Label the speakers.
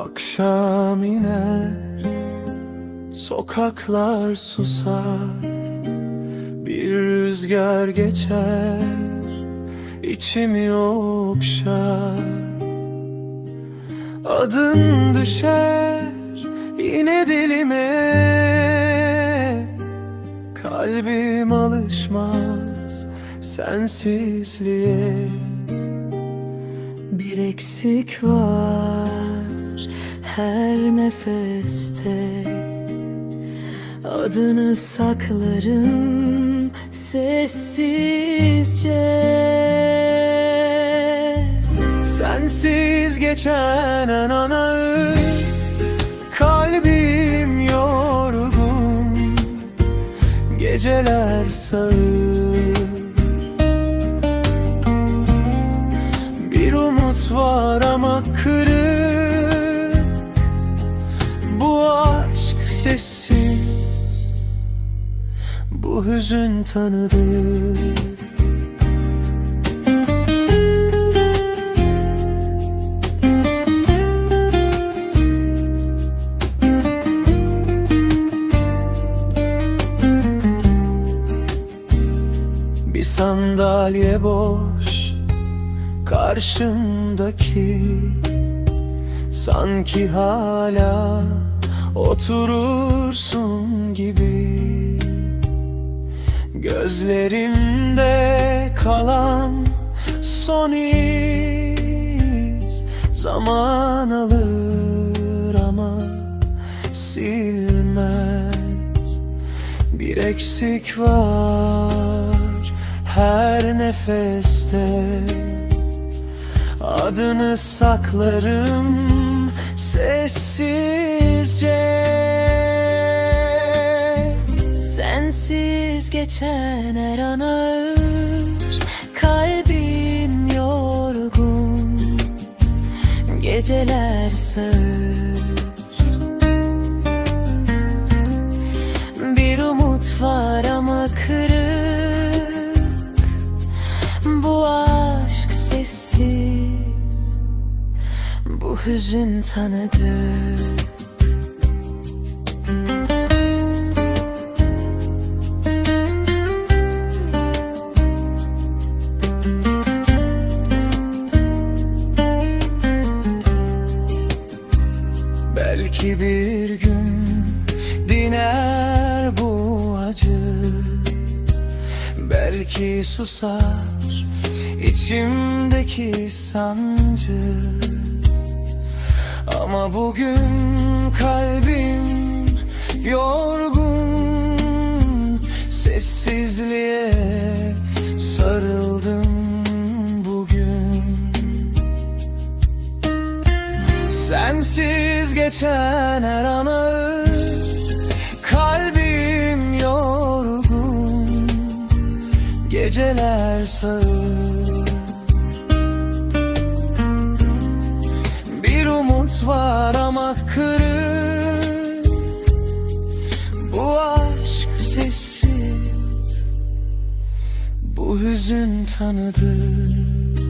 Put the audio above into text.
Speaker 1: Akşam iner Sokaklar susar Bir rüzgar geçer İçimi okşar Adın düşer Yine dilime Kalbim alışmaz Sensizliğe.
Speaker 2: Bir eksik var her nefeste. Adını saklarım sessizce.
Speaker 1: Sensiz geçen an anı Kalbim yorgun. Geceler sağır sessiz. Bu hüzün tanıdık Bir sandalye boş karşımdaki Sanki hala oturursun gibi. Gözlerimde kalan son iz. Zaman alır ama silmez. Bir eksik var her nefeste. Adını saklarım sessizce.
Speaker 2: Sensiz geçen her an ağır Kalbim yorgun. Geceler sağır Bir umut var ama kırık hüzün tanıdık
Speaker 1: Belki bir gün diner bu acı. Belki susar içimdeki sancı Ama bugün kalbim yorgun Sessizliğe sarıldım bugün. Sensiz geçen her an ağır Kalbim yorgun. Geceler sağır var ama kırık. Bu aşk sessiz. Bu hüzün tanıdık